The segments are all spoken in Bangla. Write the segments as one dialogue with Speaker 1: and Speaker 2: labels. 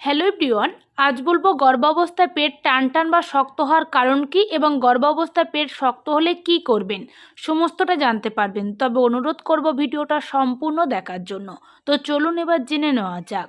Speaker 1: হ্যালো এভরিওয়ান, আজ বলব গর্ভাবস্থায় পেট টান টান বা শক্ত হওয়ার কারণ কি এবং গর্ভাবস্থায় পেট শক্ত হলে কি করবেন সমস্তটা জানতে পারবেন। তবে অনুরোধ করব ভিডিওটা সম্পূর্ণ দেখার জন্য। তো চলুন এবার জেনে নেওয়া যাক।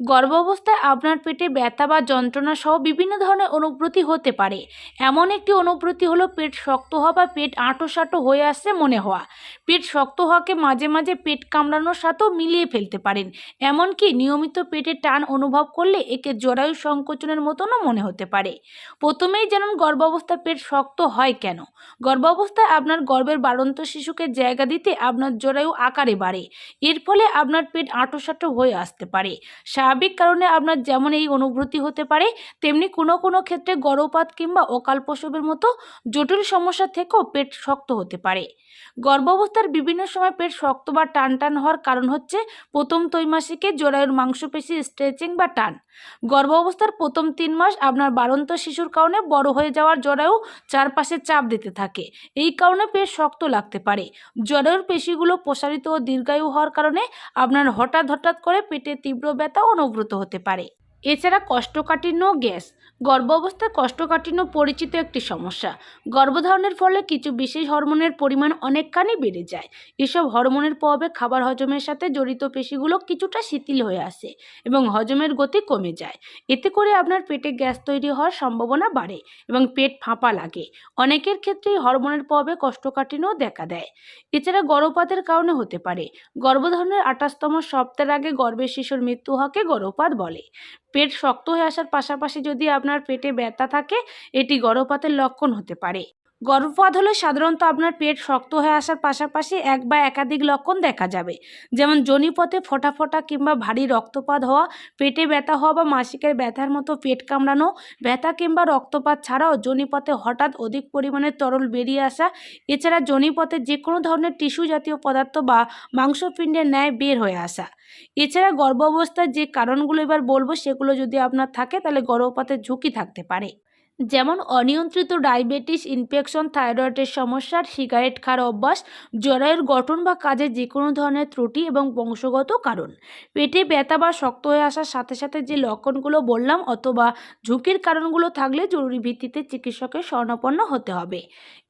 Speaker 1: গর্ভাবস্থায় আপনার পেটে ব্যথা বা যন্ত্রণা সহ বিভিন্ন ধরনের অনুভূতি হতে পারে। এমন একটি অনুভূতি হলো পেট শক্ত হওয়া বা পেট আঁটো হয়ে আসছে মনে হওয়া। পেট শক্ত হওয়াকে মাঝে মাঝে পেট কামড়ানোর সাথেও মিলিয়ে ফেলতে পারেন। এমনকি নিয়মিত পেটে টান অনুভব করলে একে জরায়ু সংকোচনের মতনও মনে হতে পারে। প্রথমেই জানুন গর্ভাবস্থায় পেট শক্ত হয় কেন? গর্ভাবস্থায় আপনার গর্ভের বাড়ন্ত শিশুকে জায়গা দিতে আপনার জরায়ু আকারে বাড়ে। এর ফলে আপনার পেট আঁটো হয়ে আসতে পারে। স্বাভাবিক কারণে আপনার যেমন এই অনুভূতি হতে পারে, তেমনি কোনো কোনো ক্ষেত্রে গর্ভপাত কিংবা অকাল প্রসবের মতো জটিল সমস্যা থেকেও পেট শক্ত হতে পারে। গর্ভাবস্থার বিভিন্ন সময় পেট শক্ত বা টান টান হওয়ার কারণ হচ্ছে প্রথম ত্রৈমাসিকে জরায়ুর মাংসপেশি, স্ট্রেচিং বা টান। গর্ভাবস্থার প্রথম তিন মাস আপনার বাড়ন্ত শিশুর কারণে বড় হয়ে যাওয়ার জরায়ু চারপাশে চাপ দিতে থাকে। এই কারণে পেট শক্ত লাগতে পারে। জরায়ুর পেশিগুলো প্রসারিত ও দীর্ঘায়ু হওয়ার কারণে আপনার হঠাৎ হঠাৎ করে পেটে তীব্র ব্যথা অনুভূত হতে পারে এছাড়া কোষ্ঠকাঠিন্য ও গ্যাস। গর্ভাবস্থায় কোষ্ঠকাঠিন্য পরিচিত একটি সমস্যা। গর্ভধারণের ফলে কিছু বিশেষ হরমোনের পরিমাণ অনেকখানি বেড়ে যায়। এসব হরমোনের প্রভাবে খাবার হজমের সাথে জড়িত পেশিগুলো কিছুটা শিথিল হয়ে আসে এবং হজমের গতি কমে যায়। এতে করে আপনার পেটে গ্যাস তৈরি হওয়ার সম্ভাবনা বাড়ে এবং পেট ফাঁপা লাগে। অনেকের ক্ষেত্রেই হরমোনের প্রভাবে কোষ্ঠকাঠিন্যও দেখা দেয়। এছাড়া গর্ভপাতের কারণে হতে পারে। গর্ভধারণের আঠাশতম সপ্তাহের আগে গর্ভের শিশুর মৃত্যু হওয়াকে গর্ভপাত বলে। পেট শক্ত হয়ে আসার পাশাপাশি যদি আপনার পেটে ব্যথা থাকে, এটি গর্ভপাতের লক্ষণ হতে পারে। গর্ভপাত হলে সাধারণত আপনার পেট শক্ত হয়ে আসার পাশাপাশি এক বা একাধিক লক্ষণ দেখা যাবে। যেমন জনিপথে ফোটা ফোটা কিংবা ভারী রক্তপাত হওয়া, পেটে ব্যথা হওয়া বা মাসিকের ব্যথার মতো পেট কামড়ানো, ব্যথা কিংবা রক্তপাত ছাড়াও জনিপথে হঠাৎ অধিক পরিমাণে তরল বেরিয়ে আসা, এছাড়া জনিপথে যে কোনো ধরনের টিস্যু জাতীয় পদার্থ বা মাংসপিণ্ডের ন্যায় বের হয়ে আসা। এছাড়া গর্ভাবস্থার যে কারণগুলো এবার বলব সেগুলো যদি আপনার থাকে তাহলে গর্ভপাতের ঝুঁকি থাকতে পারে। যেমন অনিয়ন্ত্রিত ডায়াবেটিস, ইনফেকশন, থাইরয়েডের সমস্যার সিগারেট খাওয়ার অভ্যাস জরায়ুর গঠন বা কাজে যে কোনো ধরনের ত্রুটি এবং বংশগত কারণ। পেটে ব্যথা বা শক্ত হয়ে আসার সাথে সাথে যে লক্ষণগুলো বললাম অথবা ঝুঁকির কারণগুলো থাকলে জরুরি ভিত্তিতে চিকিৎসকের স্বর্ণাপন্ন হতে হবে।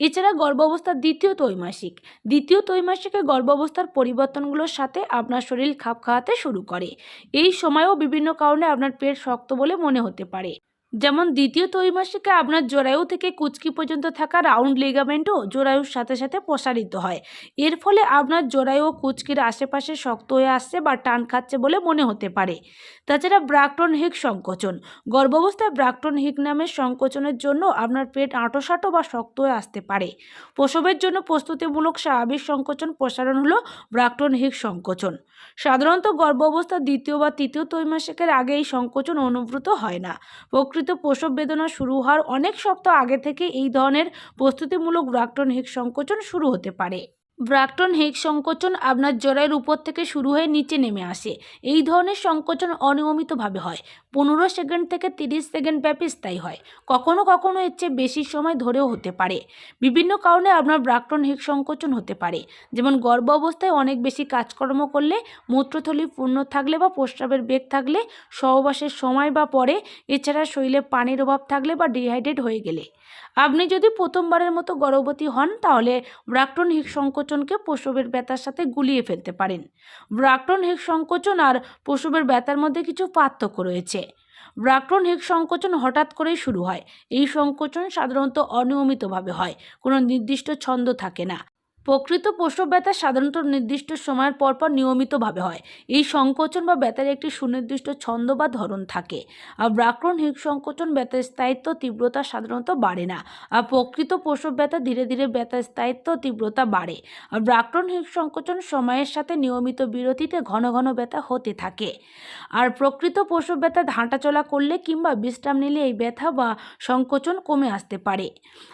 Speaker 1: এছাড়া গর্ভাবস্থার দ্বিতীয় ত্রৈমাসিক। দ্বিতীয় ত্রৈমাসিকে গর্ভাবস্থার পরিবর্তনগুলোর সাথে আপনার শরীর খাপ খাওয়াতে শুরু করে। এই সময়ও বিভিন্ন কারণে আপনার পেট শক্ত বলে মনে হতে পারে। যেমন দ্বিতীয় ত্রৈমাসিকে আপনার জরায়ু থেকে কুচকি পর্যন্ত থাকা রাউন্ড লিগামেন্টও জরায়ুর সাথে সাথে প্রসারিত হয়। এর ফলে আপনার জরায়ু কুচকির আশেপাশে শক্ত হয়ে আসছে বা টান খাচ্ছে বলে মনে হতে পারে। তাছাড়া ব্রাক্টন হিক সংকোচন। গর্ভাবস্থায় ব্রাক্টন হিক নামের সংকোচনের জন্য আপনার পেট আঁটোসাঁটো বা শক্ত হয়ে আসতে পারে। প্রসবের জন্য প্রস্তুতিমূলক স্বাভাবিক সংকোচন প্রসারণ হলো ব্রাক্টন হিক সংকোচন। সাধারণত গর্ভাবস্থার দ্বিতীয় বা তৃতীয় ত্রৈমাসিকের আগে এই সংকোচন অনুভূত হয় না। প্রকৃত প্রসব বেদনা শুরু হওয়ার অনেক সপ্তাহ আগে থেকে এই ধরনের প্রস্তুতিমূলক ব্রাক্টন সংকোচন শুরু হতে পারে। ব্রাক্টন হেক সংকোচন আপনার জরায়ের উপর থেকে শুরু হয়ে নিচে নেমে আসে। এই ধরনের সংকোচন অনিয়মিতভাবে হয়। পনেরো সেকেন্ড থেকে তিরিশ সেকেন্ড ব্যাপী স্থায়ী হয়। কখনো কখনো এর চেয়ে বেশি সময় ধরেও হতে পারে। বিভিন্ন কারণে আপনার ব্রাক্টন হেক সংকোচন হতে পারে। যেমন গর্ভ অবস্থায় অনেক বেশি কাজকর্ম করলে মূত্রথলি পূর্ণ থাকলে বা প্রস্রাবের বেগ থাকলে সহবাসের সময় বা পরে, এছাড়া শরীরে পানির অভাব থাকলে বা ডিহাইড্রেট হয়ে গেলে। আপনি যদি প্রথমবারের মতো গর্ভবতী হন, তাহলে ব্রাক্টন হিক সংকোচনকে প্রসবের ব্যথার সাথে গুলিয়ে ফেলতে পারেন। ব্রাক্টন হেক সংকোচন আর প্রসবের ব্যথার মধ্যে কিছু পার্থক্য রয়েছে। ব্রাক্টন হিক সংকোচন হঠাৎ করেই শুরু হয়। এই সংকোচন সাধারণত অনিয়মিতভাবে হয়। কোনো নির্দিষ্ট ছন্দ থাকে না। প্রকৃত প্রসব ব্যথা সাধারণত নির্দিষ্ট সময়ের পরপর নিয়মিতভাবে হয়। এই সংকোচন বা ব্যথার একটি সুনির্দিষ্ট ছন্দ বা ধরন থাকে। আর ব্রাক্রন হিক সংকোচন ব্যথার স্থায়িত্ব তীব্রতা সাধারণত বাড়ে না। আর প্রকৃত প্রসব ব্যথা ধীরে ধীরে ব্যথার স্থায়িত্ব তীব্রতা বাড়ে। আর ব্রাক্রন হিক সংকোচন সময়ের সাথে নিয়মিত বিরতিতে ঘন ঘন ব্যথা হতে থাকে। আর প্রকৃত প্রসব ব্যথা হাঁটাচলা করলে কিংবা বিশ্রাম নিলে এই ব্যথা বা সংকোচন কমে আসতে পারে।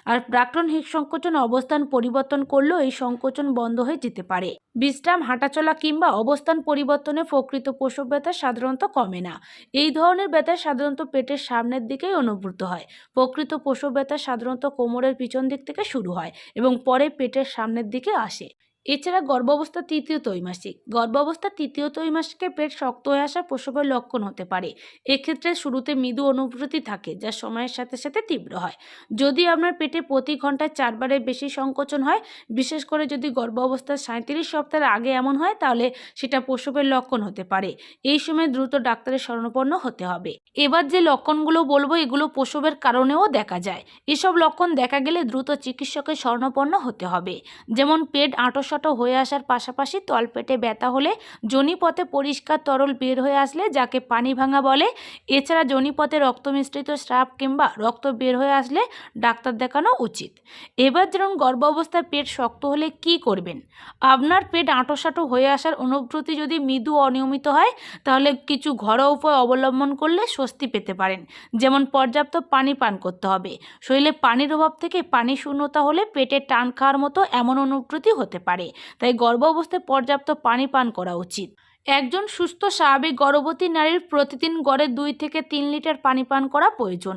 Speaker 1: আর ব্রাক্রন হিক সংকোচন অবস্থান পরিবর্তন করলেও এই সংকোচন বন্ধ হয়ে যেতে পারে। বিশ্রাম, হাঁটাচলা কিংবা অবস্থান পরিবর্তনে প্রকৃত প্রসব ব্যথা সাধারণত কমে না। এই ধরনের ব্যথা সাধারণত পেটের সামনের দিকেই অনুভূত হয়। প্রকৃত প্রসব ব্যথা সাধারণত কোমরের পিছন দিক থেকে শুরু হয় এবং পরে পেটের সামনের দিকে আসে। এছাড়া গর্ভাবস্থা তৃতীয় ত্রৈমাসিক। গর্ভাবস্থা তৃতীয় ত্রৈমাসিকে পেট শক্ত হয়ে আসা প্রসবের লক্ষণ হতে পারে। এক্ষেত্রে শুরুতে মৃদু অনুভূতি থাকে, যা সময়ের সাথে সাথে তীব্র হয়। যদি আপনার পেটে প্রতি ঘন্টায় চারবারের বেশি সংকোচন হয়, বিশেষ করে যদি গর্ভাবস্থার সাঁত্রিশ সপ্তাহের আগে এমন হয়, তাহলে সেটা প্রসবের লক্ষণ হতে পারে। এই সময় দ্রুত ডাক্তারের শরণাপন্ন হতে হবে। এবার যে লক্ষণগুলো বলব, এগুলো প্রসবের কারণেও দেখা যায়। এসব লক্ষণ দেখা গেলে দ্রুত চিকিৎসকের শরণাপন্ন হতে হবে। যেমন পেট আঁটোসাঁটো হয়ে আসার পাশাপাশি তলপেটে ব্যথা হলে জনিপথে পরিষ্কার তরল বের হয়ে আসলে যাকে পানি ভাঙা বলে। এছাড়া জনিপথে রক্ত মিশ্রিত স্রাব কিংবা রক্ত বের হয়ে আসলে ডাক্তার দেখানো উচিত। এবার যেমন গর্ভ অবস্থায় পেট শক্ত হলে কি করবেন? আপনার পেট আঁটোসাঁটো হয়ে আসার অনুভূতি যদি মৃদু অনিয়মিত হয়, তাহলে কিছু ঘরোয়া উপায় অবলম্বন করলে স্বস্তি পেতে পারেন। যেমন পর্যাপ্ত পানি পান করতে হবে। শরীরে পানির অভাব থেকে পানি শূন্যতা হলে পেটে টান খাওয়ার মতো এমন অনুভূতি হতে পারে। তাই গর্ভ অবস্থায় পর্যাপ্ত পানি পান করা উচিত। একজন সুস্থ, স্বাভাবিক গর্ভবতী নারীর প্রতিদিন গড়ে দুই থেকে তিন লিটার পানি পান করা প্রয়োজন।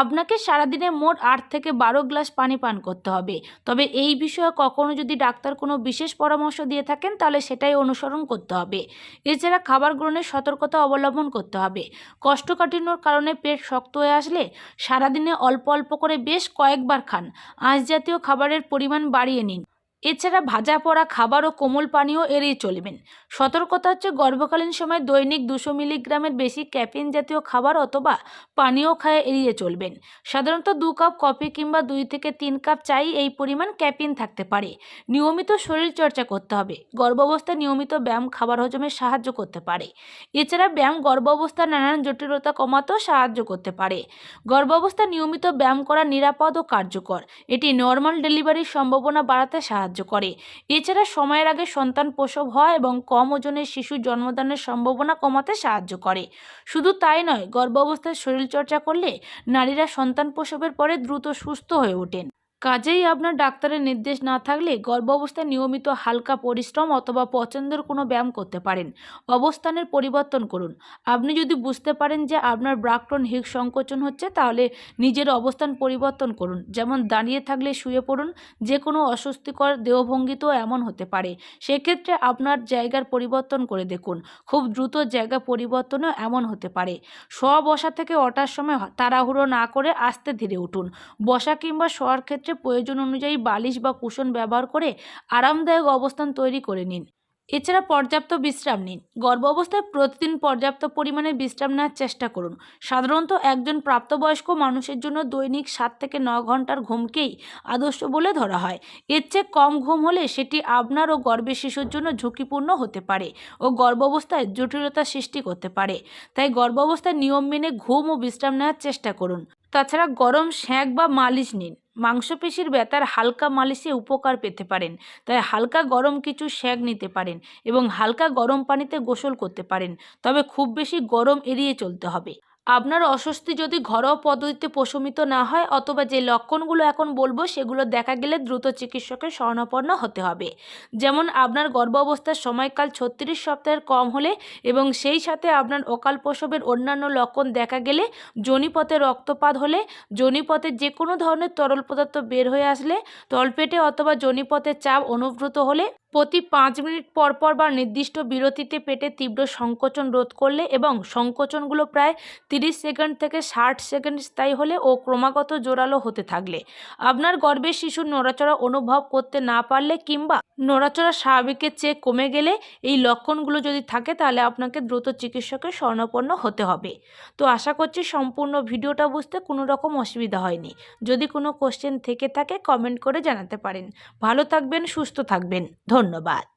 Speaker 1: আপনাকে সারাদিনে মোট আট থেকে বারো গ্লাস পানি পান করতে হবে। তবে এই বিষয়ে কখনো যদি ডাক্তার কোনো বিশেষ পরামর্শ দিয়ে থাকেন, তাহলে সেটাই অনুসরণ করতে হবে। এছাড়া খাবার গ্রহণের সতর্কতা অবলম্বন করতে হবে। কষ্টকাঠিন্যর কারণে পেট শক্ত হয়ে আসলে সারাদিনে অল্প অল্প করে বেশ কয়েকবার খান। আঁশ জাতীয় খাবারের পরিমাণ বাড়িয়ে নিন। এছাড়া ভাজা পড়া খাবার ও কোমল পানীয় এড়িয়ে চলবেন। সতর্কতা হচ্ছে গর্ভকালীন সময় দৈনিক দুশো মিলিগ্রামের বেশি ক্যাফিন জাতীয় খাবার অথবা পানীয় খায় এড়িয়ে চলবেন। সাধারণত দু কাপ কফি কিংবা দুই থেকে তিন কাপ চাই এই পরিমাণ ক্যাফিন থাকতে পারে। নিয়মিত শরীর চর্চা করতে হবে। গর্ভাবস্থায় নিয়মিত ব্যায়াম খাবার হজমে সাহায্য করতে পারে। এছাড়া ব্যায়াম গর্ভাবস্থার নানান জটিলতা কমাতেও সাহায্য করতে পারে। গর্ভাবস্থায় নিয়মিত ব্যায়াম করা নিরাপদ ও কার্যকর। এটি নর্মাল ডেলিভারির সম্ভাবনা বাড়াতে সাহায্য করে। এছাড়া সময়ের আগে সন্তান প্রসব হয় এবং কম ওজনের শিশু জন্মদানের সম্ভাবনা কমাতে সাহায্য করে। শুধু তাই নয়, গর্ভাবস্থায় শরীরচর্চা করলে নারীরা সন্তান প্রসবের পরে দ্রুত সুস্থ হয়ে ওঠেন। কাজেই আপনার ডাক্তারের নির্দেশ না থাকলে গর্ভাবস্থায় নিয়মিত হালকা পরিশ্রম অথবা পছন্দের কোনো ব্যায়াম করতে পারেন। অবস্থানের পরিবর্তন করুন। আপনি যদি বুঝতে পারেন যে আপনার ব্রাকটন হিক সংকোচন হচ্ছে, তাহলে নিজের অবস্থান পরিবর্তন করুন। যেমন দাঁড়িয়ে থাকলে শুয়ে পড়ুন, যে কোনো অস্বস্তিকর দেহভঙ্গিতেও এমন হতে পারে। সেক্ষেত্রে আপনার জায়গার পরিবর্তন করে দেখুন। খুব দ্রুত জায়গা পরিবর্তনও এমন হতে পারে। শোয়া বসা থেকে ওঠার সময় তাড়াহুড়ো না করে আস্তে ধীরে উঠুন। বসা কিংবা শোয়ার ক্ষেত্রে প্রয়োজন অনুযায়ী বালিশ বা কুশন ব্যবহার করে আরামদায়ক অবস্থান তৈরি করে নিন। এছাড়া পর্যাপ্ত বিশ্রাম নিন। গর্ভ অবস্থায় প্রতিদিন পর্যাপ্ত পরিমাণে বিশ্রাম নেওয়ার চেষ্টা করুন। সাধারণত একজন প্রাপ্তবয়স্ক মানুষের জন্য দৈনিক সাত থেকে ন ঘণ্টার ঘুমকেই আদর্শ বলে ধরা হয়। এর চেয়ে কম ঘুম হলে সেটি আপনার ও গর্ভের শিশুর জন্য ঝুঁকিপূর্ণ হতে পারে ও গর্ভাবস্থায় জটিলতা সৃষ্টি করতে পারে। তাই গর্ভাবস্থায় নিয়ম মেনে ঘুম ও বিশ্রাম নেওয়ার চেষ্টা করুন। তাছাড়া গরম শ্যাঁক বা মালিশ নিন। মাংসপেশির ব্যথার হালকা মালিশে উপকার পেতে পারেন, তাই হালকা গরম কিছু শ্যাক নিতে পারেন এবং হালকা গরম পানিতে গোসল করতে পারেন, তবে খুব বেশি গরম এড়িয়ে চলতে হবে। আপনার অস্বস্তি যদি ঘরোয়া পদ্ধতিতে প্রশমিত না হয়, অথবা যে লক্ষণগুলো এখন বলব, সেগুলো দেখা গেলে দ্রুত চিকিৎসকের শরণাপন্ন হতে হবে। যেমন আপনার গর্ভ অবস্থার সময়কাল ছত্রিশ সপ্তাহের কম হলে এবং সেই সাথে আপনার অকাল প্রসবের অন্যান্য লক্ষণ দেখা গেলে জনিপথে রক্তপাত হলে, জনিপথে যে কোনো ধরনের তরল পদার্থ বের হয়ে আসলে তলপেটে অথবা জনিপথে চাপ অনুভূত হলে প্রতি পাঁচ মিনিট পর পর বা নির্দিষ্ট বিরতিতে পেটে তীব্র সংকোচন রোধ করলে এবং সংকোচনগুলো প্রায় তিরিশ সেকেন্ড থেকে ষাট সেকেন্ড স্থায়ী হলে ও ক্রমাগত জোরালো হতে থাকলে। আপনার গর্ভের শিশুর নড়াচড়া অনুভব করতে না পারলে কিংবা নড়াচড়া স্বাভাবিকের চেয়ে কমে গেলে এই লক্ষণগুলো যদি থাকে তাহলে আপনাকে দ্রুত চিকিৎসকের শরণাপন্ন হতে হবে। তো আশা করছি সম্পূর্ণ ভিডিওটা বুঝতে কোনো রকম অসুবিধা হয়নি। যদি কোনো কোশ্চেন থেকে থাকে কমেন্ট করে জানাতে পারেন। ভালো থাকবেন, সুস্থ থাকবেন। ধন্যবাদ।